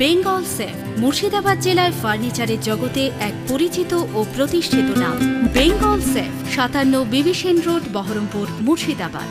Bengal safe, Murshidabad জেলায় ফার্নিচারের জগতে এক পরিচিত ও প্রতিষ্ঠিত নাম। বেঙ্গল সেফ, সাতান্ন বিবিসেন রোড, বহরমপুর, মুর্শিদাবাদ।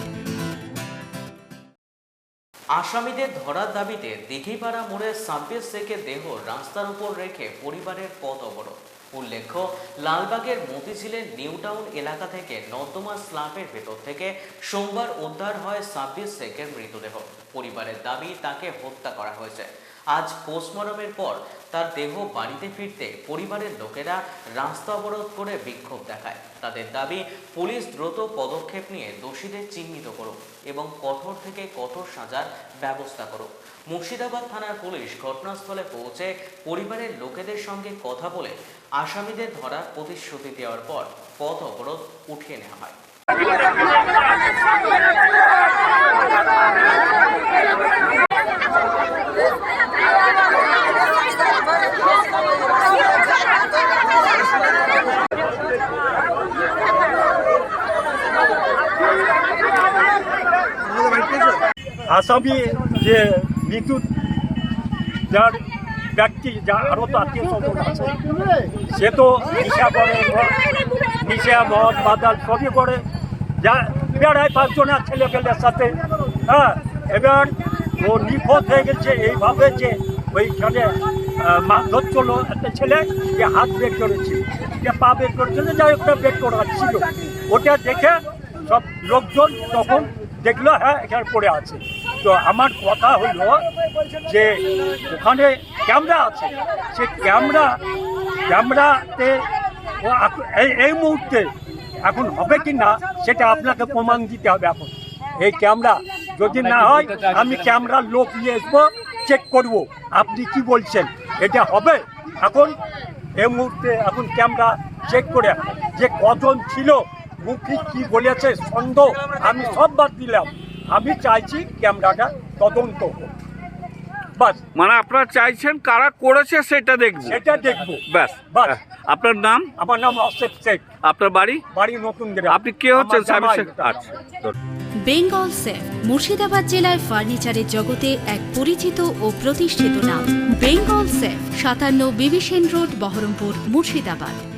আসামিদের ধরার দাবিতে দিঘিপাড়া মোড়ে সাব্বির শেখের দেহ রাস্তার উপর রেখে পরিবারের পথ অবরোধ। উল্লেখ্য, লালবাগের মতিঝিলের নিউ টাউন এলাকা থেকে নর্দমা স্লাপের ভেতর থেকে সোমবার উদ্ধার হয় সাব্বির শেখের মৃতদেহ। পরিবারের দাবি, তাকে হত্যা করা হয়েছে। আজ পোস্টমর্টমের পর তার দেহ বাড়িতে ফিরতে পরিবারের লোকেরা রাস্তা অবরোধ করে বিক্ষোভ দেখায়। তাদের দাবি, পুলিশ দ্রুত পদক্ষেপ নিয়ে দোষীদের চিহ্নিত করুক এবং কঠোর থেকে কঠোর সাজার ব্যবস্থা করুক। মুর্শিদাবাদ থানার পুলিশ ঘটনাস্থলে পৌঁছে পরিবারের লোকেদের সঙ্গে কথা বলে আসামিদের ধরার প্রতিশ্রুতি দেওয়ার পর পথ অবরোধ উঠিয়ে নেওয়া হয়। আসামি যে মৃত্যু যার ব্যক্তি যা আরও তো আত্মীয় স্বজন আছে সে তো নিশা করে নিশা মদ বাদাল সবই করে। যা বেড়ায় পাঁচজনের ছেলে পেলের সাথে হ্যাঁ এবার ও নিখোঁজ হয়ে গেছে এইভাবে যে ওইখানে আহ, মাছ ধরছিল একটা ছেলে যে হাত বের করেছে যে পা বের করেছিল যাই একটা বের করা ছিল। ওটা দেখে সব লোকজন তখন দেখল হ্যাঁ এখানে পড়ে আছে। তো আমার কথা হলো যে ওখানে ক্যামেরা আছে। সে ক্যামেরা, ক্যামেরাতে এই মুহূর্তে এখন হবে কি না, সেটা আপনাকে প্রমাণ দিতে হবে এখন। এই ক্যামেরা যদি না হয়, আমি ক্যামেরার লোক নিয়ে আসব চেক করব। আপনি কি বলছেন? এটা হবে? এখন এই মুহূর্তে এখন ক্যামেরা চেক করে যে কজন ছিল, মুখী কি বলেছে, সন্দেহ, আমি সব বাদ দিলাম। আমি চাইছি ক্যামেরাটা তদন্ত হোক। বাস। মানে আপনারা চাইছেন কারা করেছে সেটা দেখব। সেটা দেখব। ব্যাস। বাস। আপনার নাম? আমার নাম অসেফ শেখ। আপনার বাড়ি? বাড়ি নতুন আপনি কে হচ্ছেন শেখ? আচ্ছা বেঙ্গল সেফ মুর্শিদাবাদ জেলায় ফার্নিচারের জগতে এক পরিচিত ও প্রতিষ্ঠিত নাম। বেঙ্গল সেফ সাতান্ন বিবিসেন রোড বহরমপুর মুর্শিদাবাদ।